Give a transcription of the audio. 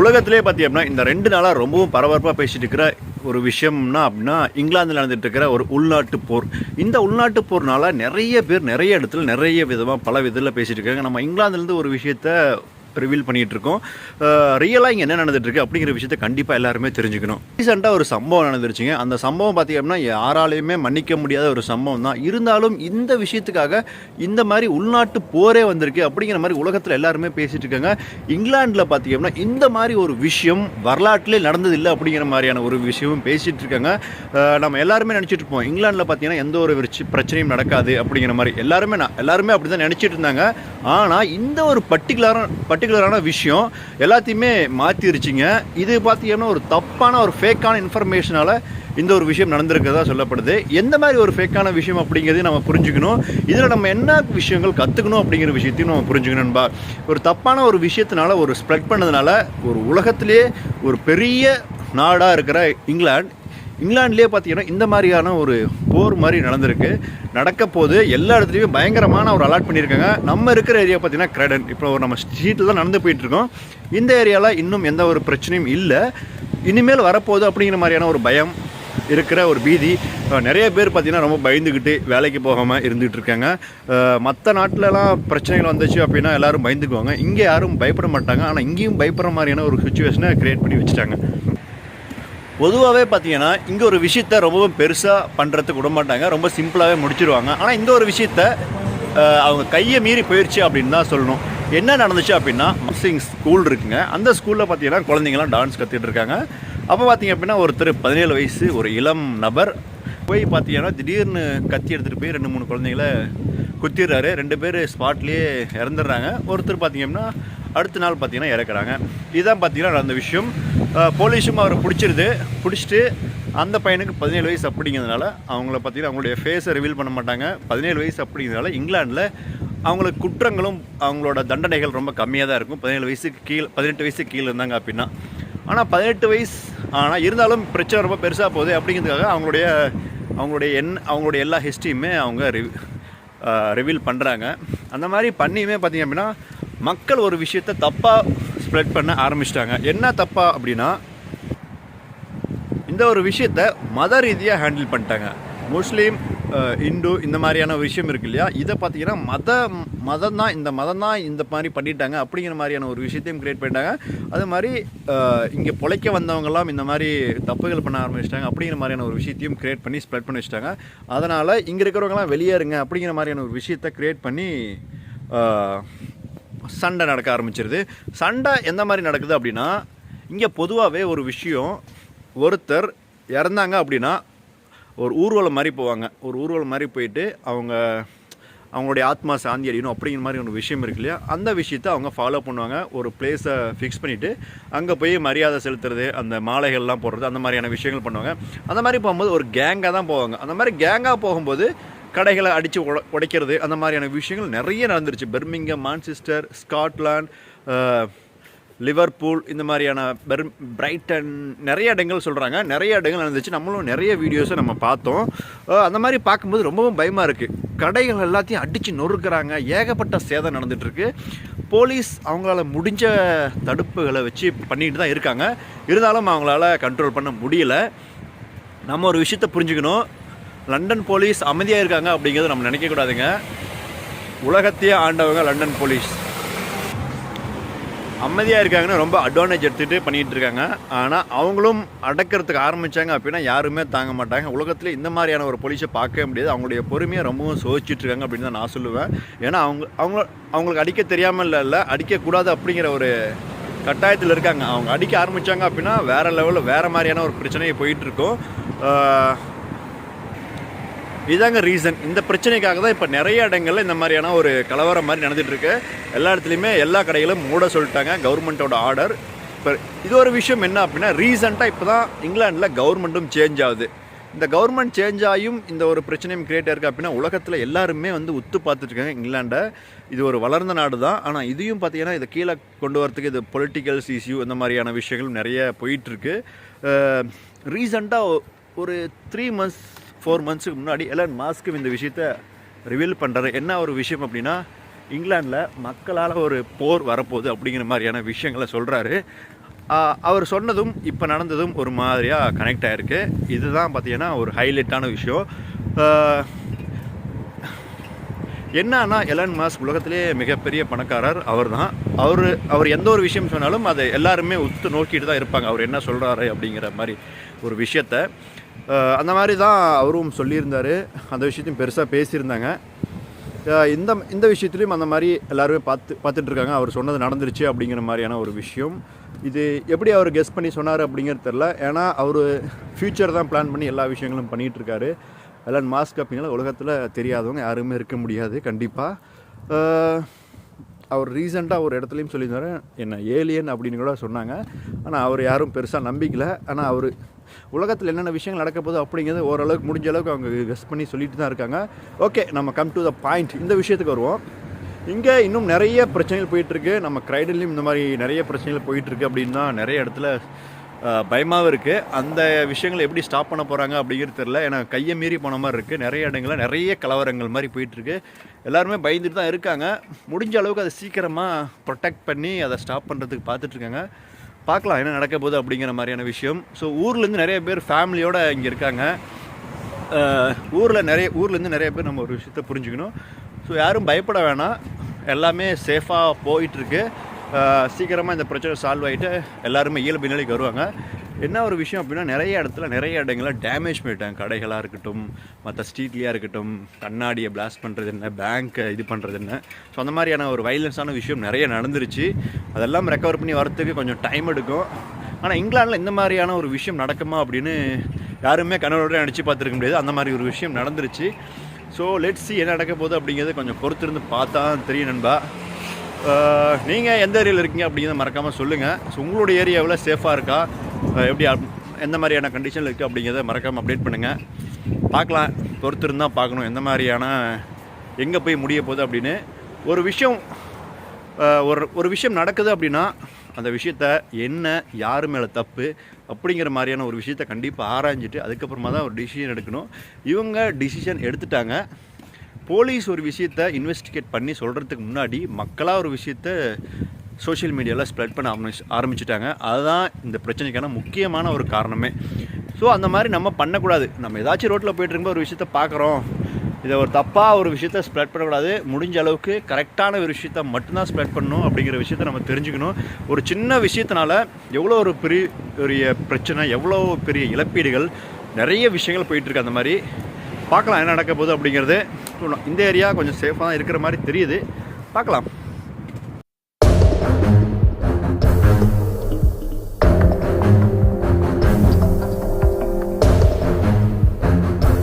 உலகத்திலே அப்படின்னா இந்த ரெண்டு நாளாக ரொம்பவும் பரபரப்பாக பேசிகிட்டு இருக்கிற ஒரு விஷயம்னா அப்படின்னா இங்கிலாந்தில் நடந்துட்டு இருக்கிற ஒரு உள்நாட்டு போர். இந்த உள்நாட்டு போர்னால் நிறைய பேர் நிறைய இடத்துல நிறைய விதமாக பல விதத்தில் பேசிகிட்டு இருக்காங்க. நம்ம இங்கிலாந்துலேருந்து ஒரு விஷயத்த ரிவீல் பண்ணிட்டு இருக்கோம் ரியலாக இங்கே என்ன நடந்துட்டுருக்கு அப்படிங்கிற விஷயத்த கண்டிப்பாக எல்லாருமே தெரிஞ்சுக்கணும். ரீசெண்டாக ஒரு சம்பவம் நடந்துருச்சுங்க. அந்த சம்பவம் பார்த்தீங்க அப்படின்னா யாராலையுமே மன்னிக்க முடியாத ஒரு சம்பவம் தான். இருந்தாலும் இந்த விஷயத்துக்காக இந்த மாதிரி உள்நாட்டு போரே வந்திருக்கு அப்படிங்கிற மாதிரி உலகத்தில் எல்லாருமே பேசிட்டு இருக்காங்க. இங்கிலாந்தில் பார்த்தீங்க அப்படின்னா இந்த மாதிரி ஒரு விஷயம் வரலாற்றிலே நடந்ததில்லை அப்படிங்கிற மாதிரியான ஒரு விஷயமும் பேசிட்டு இருக்காங்க. நம்ம எல்லாருமே நினச்சிட்டு இருப்போம். இங்கிலாந்தில் பார்த்தீங்கன்னா எந்த ஒரு பிரச்சனையும் நடக்காது அப்படிங்கிற மாதிரி. எல்லாருமே நான் எல்லாருமே அப்படி தான் நினச்சிட்டு இருந்தாங்க. ஆனால் இந்த ஒரு பர்டிகுலரான பர்டிகுலரான விஷயம். எல்லாத்தையுமே மாற்றிருச்சிங்க இது பார்த்தீங்கன்னா ஒரு தப்பான ஒரு ஃபேக்கான இன்ஃபர்மேஷனால் இந்த ஒரு விஷயம் நடந்திருக்கிறதா சொல்லப்படுது. எந்த மாதிரி ஒரு ஃபேக்கான விஷயம் அப்படிங்கிறதையும் நம்ம புரிஞ்சுக்கணும். இதில் நம்ம என்ன விஷயங்கள் கற்றுக்கணும் அப்படிங்கிற விஷயத்தையும் நம்ம புரிஞ்சுக்கணும்பா ஒரு தப்பான ஒரு விஷயத்தினால ஒரு ஸ்ப்ரெட் பண்ணதுனால ஒரு உலகத்திலேயே ஒரு பெரிய நாடாக இருக்கிற இங்கிலாந்து இங்கிலாந்துலேயே பார்த்தீங்கன்னா இந்த மாதிரியான ஒரு போர் மாதிரி நடந்திருக்கு. நடக்க போது எல்லா இடத்துலையுமே பயங்கரமான ஒரு அலாட் பண்ணியிருக்காங்க. நம்ம இருக்கிற ஏரியா பார்த்தீங்கன்னா கிரடன் இப்போ ஒரு நம்ம ஸ்ட்ரீட்டில் தான் நடந்து போயிட்டுருக்கோம். இந்த ஏரியாவில் இன்னும் எந்த ஒரு பிரச்சனையும் இல்லை. இனிமேல் வரப்போகுது அப்படிங்கிற மாதிரியான ஒரு பயம் இருக்கிற ஒரு பீதி. நிறைய பேர் பார்த்திங்கன்னா ரொம்ப பயந்துக்கிட்டு வேலைக்கு போகாமல் இருந்துகிட்டு இருக்காங்க மற்ற நாட்டிலலாம் பிரச்சனைகள் வந்துச்சு அப்படின்னா எல்லாரும் பயந்துக்குவாங்க. இங்கே யாரும் பயப்பட மாட்டாங்க. ஆனால் இங்கேயும் பயப்படுற மாதிரியான ஒரு சுச்சுவேஷனை க்ரியேட் பண்ணி வச்சுட்டாங்க. பொதுவாகவே பார்த்தீங்கன்னா இங்கே ஒரு விஷயத்த ரொம்பவும் பெருசாக பண்ணுறதுக்கு விட மாட்டாங்க ரொம்ப சிம்பிளாகவே முடிச்சிருவாங்க. ஆனால் இந்த ஒரு விஷயத்த அவங்க கையை மீறி போயிடுச்சு அப்படின்னு தான் சொல்லணும். என்ன நடந்துச்சு அப்படின்னா மிக்சிங் ஸ்கூல் இருக்குங்க. அந்த ஸ்கூலில் பார்த்தீங்கன்னா குழந்தைங்களாம் டான்ஸ் கற்றுட்டு இருக்காங்க. அப்போ பார்த்தீங்க அப்படின்னா ஒருத்தர் பதினேழு வயசு ஒரு இளம் நபர் போய் பார்த்தீங்கன்னா திடீர்னு கத்தி எடுத்துகிட்டு போய் ரெண்டு மூணு குழந்தைங்கள குத்திடுறாரு. ரெண்டு பேர் ஸ்பாட்லேயே இறந்துடுறாங்க. ஒருத்தர் பார்த்தீங்க அப்படின்னா அடுத்த நாள் பார்த்தீங்கன்னா இறக்குறாங்க. இதுதான் பார்த்தீங்கன்னா நடந்த விஷயம். போலீஸும் அவரை பிடிச்சிருது. பிடிச்சிட்டு அந்த பையனுக்கு பதினேழு வயசு அப்படிங்கிறதுனால அவங்கள பார்த்தீங்கன்னா அவங்களுடைய ஃபேஸை ரிவீல் பண்ண மாட்டாங்க. பதினேழு வயசு அப்படிங்கிறதுனால இங்கிலாந்தில் அவங்களுக்கு குற்றங்களும் அவங்களோட தண்டனைகள் ரொம்ப கம்மியாக தான் இருக்கும். பதினேழு வயசுக்கு கீழே பதினெட்டு வயசுக்கு கீழே இருந்தாங்க அப்படின்னா. ஆனால் பதினெட்டு வயசு ஆனால் இருந்தாலும் பிரச்சனை ரொம்ப பெருசாக போகுது அப்படிங்கிறதுக்காக அவங்களுடைய அவங்களுடைய எண் அவங்களுடைய எல்லா ஹிஸ்ட்ரியுமே அவங்க ரிவ் ரிவீல் பண்ணுறாங்க அந்த மாதிரி பண்ணியுமே பார்த்தீங்க அப்படின்னா மக்கள் ஒரு விஷயத்தை தப்பாக ஸ்ப்ரெட் பண்ண ஆரம்பிச்சிட்டாங்க. என்ன தப்பா அப்படின்னா இந்த ஒரு விஷயத்தை மத ரீதியாக ஹேண்டில் பண்ணிட்டாங்க. முஸ்லீம் இந்து இந்த மாதிரியான விஷயம் இருக்கு இல்லையா? இதை பார்த்தீங்கன்னா மத மதம் தான் இந்த மதம் தான் இந்த மாதிரி பண்ணிட்டாங்க அப்படிங்கிற மாதிரியான ஒரு விஷயத்தையும் கிரியேட் பண்ணிட்டாங்க. அது மாதிரி இங்கே பொழைக்க வந்தவங்கெல்லாம் இந்த மாதிரி தப்புகள் பண்ண ஆரம்பிச்சிட்டாங்க அப்படிங்கிற மாதிரியான ஒரு விஷயத்தையும் கிரியேட் பண்ணி ஸ்ப்ரெட் பண்ணி வச்சிட்டாங்க. அதனால் இங்கே இருக்கிறவங்களாம் வெளியேறுங்க அப்படிங்கிற மாதிரியான ஒரு விஷயத்தை கிரியேட் பண்ணி சண்டை நடக்க ஆரம்பிச்சிருது. சண்டை எந்த மாதிரி நடக்குது அப்படின்னா இங்கே பொதுவாகவே ஒரு விஷயம் ஒருத்தர் இறந்தாங்க அப்படின்னா ஒரு ஊர்வலம் மாதிரி போவாங்க. ஒரு ஊர்வலம் மாதிரி போயிட்டு அவங்க அவங்களுடைய ஆத்மா சாந்தி அடையணும் அப்படிங்கிற மாதிரி ஒரு விஷயம் இருக்கு இல்லையா? அந்த விஷயத்த அவங்க ஃபாலோ பண்ணுவாங்க. ஒரு பிளேஸை ஃபிக்ஸ் பண்ணிவிட்டு அங்கே போய் மரியாதை செலுத்துறது அந்த மாலைகள்லாம் போடுறது அந்த மாதிரியான விஷயங்கள் பண்ணுவாங்க. அந்த மாதிரி போகும்போது ஒரு கேங்காக தான் போவாங்க. அந்த மாதிரி கேங்காக போகும்போது கடைகளை அடித்து உட உடைக்கிறது அந்த மாதிரியான விஷயங்கள் நிறைய நடந்துருச்சு. பெர்மிங்கம் மான்செஸ்டர் ஸ்காட்லாண்ட் லிவர்பூல் இந்த மாதிரியான பெர் பிரைட்டன் நிறைய இடங்கள் சொல்கிறாங்க நிறைய இடங்கள் நடந்துச்சு. நம்மளும் நிறைய வீடியோஸை நம்ம பார்த்தோம். அந்த மாதிரி பார்க்கும்போது ரொம்பவும் பயமாக இருக்குது கடைகள் எல்லாத்தையும் அடித்து நொறுக்கிறாங்க. ஏகப்பட்ட சேதம் நடந்துகிட்ருக்கு போலீஸ் அவங்களால முடிஞ்ச தடுப்புகளை வச்சு பண்ணிட்டு தான் இருக்காங்க. இருந்தாலும் அவங்களால கண்ட்ரோல் பண்ண முடியல. நம்ம ஒரு விஷயத்தை புரிஞ்சுக்கணும். லண்டன் போலீஸ் அமைதியாக இருக்காங்க அப்படிங்கிறத நம்ம நினைக்கக்கூடாதுங்க உலகத்தையே ஆண்டவங்க லண்டன் போலீஸ். அமைதியாக இருக்காங்கன்னு ரொம்ப அட்வான்டேஜ் எடுத்துகிட்டு பண்ணிகிட்டு இருக்காங்க. ஆனால் அவங்களும் அடக்கிறதுக்கு ஆரம்பித்தாங்க அப்படின்னா யாருமே தாங்க மாட்டாங்க. உலகத்தில் இந்த மாதிரியான ஒரு போலீஸை பார்க்கவே முடியாது. அவங்களுடைய பொறுமையை ரொம்பவும் சோதிச்சிட்ருக்காங்க அப்படின்னு தான் நான் சொல்லுவேன். ஏன்னா அவங்க அவங்க அவங்களுக்கு அடிக்க தெரியாமல் இல்லை இல்லை அடிக்கக்கூடாது அப்படிங்கிற ஒரு கட்டாயத்தில் இருக்காங்க. அவங்க அடிக்க ஆரம்பித்தாங்க அப்படின்னா வேறு லெவலில் வேறு மாதிரியான ஒரு பிரச்சனையை போயிட்டுருக்கோம் இதாங்க ரீசன் இந்த பிரச்சனைக்காக தான் இப்போ நிறைய இடங்களில் இந்த மாதிரியான ஒரு கலவரம் மாதிரி நடந்துகிட்ருக்கு எல்லா இடத்துலையுமே எல்லா கடைகளும் மூட சொல்லிட்டாங்க கவர்மெண்ட்டோட ஆர்டர் இப்போ இது ஒரு விஷயம் என்ன அப்படின்னா ரீசெண்டாக இப்போ தான் இங்கிலாண்டில் கவர்மெண்ட்டும் சேஞ்ச் ஆகுது. இந்த கவர்மெண்ட் சேஞ்ச் ஆகியும் இந்த ஒரு பிரச்சனையும் கிரியேட் ஆயிருக்கு அப்படின்னா உலகத்தில் எல்லாருமே வந்து உத்து பார்த்துட்ருக்காங்க இங்கிலாண்டை இது ஒரு வளர்ந்த நாடு தான். ஆனால் இதையும் பார்த்தீங்கன்னா இதை கீழே கொண்டு வரத்துக்கு இது பொலிட்டிக்கல்ஸ் இஷ்யூ இந்த மாதிரியான விஷயங்களும் நிறைய போயிட்டுருக்கு. ரீசண்டாக ஒரு த்ரீ மந்த்ஸ் ஃபோர் மந்த்ஸுக்கு முன்னாடி எலன் மாஸ்க்கு இந்த விஷயத்த ரிவீல் பண்ணுறாரு என்ன ஒரு விஷயம் அப்படின்னா இங்கிலாண்டில் மக்களால் ஒரு போர் வரப்போகுது அப்படிங்கிற மாதிரியான விஷயங்களை சொல்கிறாரு அவர் சொன்னதும் இப்போ நடந்ததும் ஒரு மாதிரியாக கனெக்ட் ஆகிருக்கு இதுதான் பார்த்தீங்கன்னா ஒரு ஹைலைட்டான விஷயம். என்னன்னா எலன் மாஸ்க் உலகத்திலே மிகப்பெரிய பணக்காரர் அவர் தான் அவர் அவர் எந்த ஒரு விஷயம் சொன்னாலும் அதை எல்லாருமே உத்து நோக்கிட்டு தான் இருப்பாங்க. அவர் என்ன சொல்கிறாரு அப்படிங்கிற மாதிரி ஒரு விஷயத்த. அந்த மாதிரி தான் அவரும் சொல்லியிருந்தார். அந்த விஷயத்தையும் பெருசாக பேசியிருந்தாங்க. இந்த இந்த விஷயத்துலையும் அந்த மாதிரி எல்லாருமே பார்த்து பார்த்துட்ருக்காங்க. அவர் சொன்னது நடந்துருச்சு அப்படிங்கிற மாதிரியான ஒரு விஷயம். இது எப்படி அவர் கெஸ் பண்ணி சொன்னார் அப்படிங்கிறது தெரில ஏன்னா அவர் ஃப்யூச்சர் தான் பிளான் பண்ணி எல்லா விஷயங்களும் பண்ணிகிட்ருக்காரு. எல்லாம் மாஸ்க் அப்படிங்கிற உலகத்தில் தெரியாதவங்க யாருமே இருக்க முடியாது கண்டிப்பாக அவர் ரீசெண்டாக ஒரு இடத்துலையும் சொல்லியிருந்தாரு என்ன ஏலியன் அப்படின்னு கூட சொன்னாங்க. ஆனால் அவர் யாரும் பெருசாக நம்பிக்கலை. ஆனால் அவர் உலகத்தில் என்னென்ன விஷயங்கள் நடக்க போகுது அப்படிங்கிறது ஓரளவுக்கு முடிஞ்ச அளவுக்கு அவங்க கெஸ் பண்ணி சொல்லிட்டு தான் இருக்காங்க. ஓகே நம்ம கம் டு த பாயிண்ட் இந்த விஷயத்துக்கு வருவோம். இங்கே இன்னும் நிறைய பிரச்சனைகள் போயிட்டுருக்கு. நம்ம கிரைடன்லேயும் இந்த மாதிரி நிறைய பிரச்சனைகள் போயிட்டுருக்கு அப்படின்னு தான் நிறைய இடத்துல பயமாகவும் இருக்குது அந்த விஷயங்களை எப்படி ஸ்டாப் பண்ண போகிறாங்க அப்படிங்கிறது தெரில ஏன்னா கையை மீறி போன மாதிரி இருக்குது நிறைய இடங்களில் நிறைய கலவரங்கள் மாதிரி போயிட்டுருக்கு. எல்லாருமே பயந்துட்டு தான் இருக்காங்க. முடிஞ்ச அளவுக்கு அதை சீக்கிரமாக ப்ரொடெக்ட் பண்ணி அதை ஸ்டாப் பண்ணுறதுக்கு பார்த்துட்ருக்காங்க பார்க்கலாம் என்ன நடக்க போகுது அப்படிங்கிற மாதிரியான விஷயம். ஸோ ஊர்லேருந்து நிறைய பேர் ஃபேமிலியோடு இங்கே இருக்காங்க. ஊரில் நிறைய ஊர்லேருந்து நிறைய பேர் நம்ம ஒரு விஷயத்த புரிஞ்சுக்கணும். ஸோ யாரும் பயப்பட வேணாம். எல்லாமே சேஃபாக போயிட்டுருக்கு சீக்கிரமாக இந்த பிரச்சனை சால்வ் ஆகிட்டு எல்லாருமே இயல்பு நிலைக்கு வருவாங்க. என்ன ஒரு விஷயம் அப்படின்னா நிறைய இடத்துல நிறைய இடங்களில் டேமேஜ் பண்ணிட்டாங்க கடைகளாக இருக்கட்டும் மற்ற ஸ்ட்ரீட்லேயாக இருக்கட்டும் கண்ணாடியை பிளாஸ்ட் பண்ணுறது என்ன பேங்க்கை இது பண்ணுறது என்ன. ஸோ அந்த மாதிரியான ஒரு வைலன்ஸான விஷயம் நிறைய நடந்துருச்சு. அதெல்லாம் ரெக்கவர் பண்ணி வரத்துக்கு கொஞ்சம் டைம் எடுக்கும். ஆனால் இங்கிலாந்தில் இந்த மாதிரியான ஒரு விஷயம் நடக்குமா அப்படின்னு யாருமே கனவோட நினச்சி பார்த்துருக்க முடியாது. அந்த மாதிரி ஒரு விஷயம் நடந்துருச்சு. ஸோ லெட்ஸ் சி என்ன நடக்க போகுது அப்படிங்கிறது கொஞ்சம் பொறுத்திருந்து பார்த்தா தெரியும் நண்பா. நீங்கள் எந்த ஏரியாவில் இருக்கீங்க அப்படிங்கிறத மறக்காமல் சொல்லுங்கள் ஸோ உங்களுடைய ஏரியாவில் சேஃபாக இருக்கா? எப்படி அப்- எந்த மாதிரியான கண்டிஷனில் இருக்குது அப்படிங்கிறத மறக்காமல் அப்டேட் பண்ணுங்கள் பார்க்கலாம் பொறுத்திருந்தால் பார்க்கணும் எந்த மாதிரியான எங்கே போய் முடிய போகுது அப்படின்னு. ஒரு விஷயம் ஒரு ஒரு விஷயம் நடக்குது அப்படின்னா அந்த விஷயத்த என்ன யார் மேலே தப்பு அப்படிங்கிற மாதிரியான ஒரு விஷயத்த கண்டிப்பாக ஆராய்ஞ்சிட்டு அதுக்கப்புறமா தான் ஒரு டிசிஷன் எடுக்கணும். இவங்க டிசிஷன் எடுத்துட்டாங்க. போலீஸ் ஒரு விஷயத்த இன்வெஸ்டிகேட் பண்ணி சொல்கிறதுக்கு முன்னாடி மக்களாக ஒரு விஷயத்த சோஷியல் மீடியாவில் ஸ்ப்ரெட் பண்ண ஆரம்பிச்சு ஆரம்பிச்சிட்டாங்க. அதுதான் இந்த பிரச்சனைக்கான முக்கியமான ஒரு காரணமே. ஸோ அந்த மாதிரி நம்ம பண்ணக்கூடாது. நம்ம ஏதாச்சும் ரோட்டில் போயிட்டு இருக்கும்போது ஒரு விஷயத்த பார்க்குறோம் இதை ஒரு தப்பாக ஒரு விஷயத்த ஸ்ப்ரெட் பண்ணக்கூடாது. முடிஞ்ச அளவுக்கு கரெக்டான ஒரு விஷயத்த மட்டும்தான் ஸ்ப்ரெட் பண்ணணும் அப்படிங்கிற விஷயத்த நம்ம தெரிஞ்சுக்கணும். ஒரு சின்ன விஷயத்தினால எவ்வளோ ஒரு பெரிய பெரிய பிரச்சனை எவ்வளோ பெரிய இழப்பீடுகள் நிறைய விஷயங்கள் போயிட்டுருக்கு அந்த மாதிரி. பார்க்கலாம் என்ன நடக்க போகுது அப்படிங்கிறது. இந்த ஏரியா கொஞ்சம் சேஃபாக தான் இருக்கிற மாதிரி தெரியுது. பார்க்கலாம்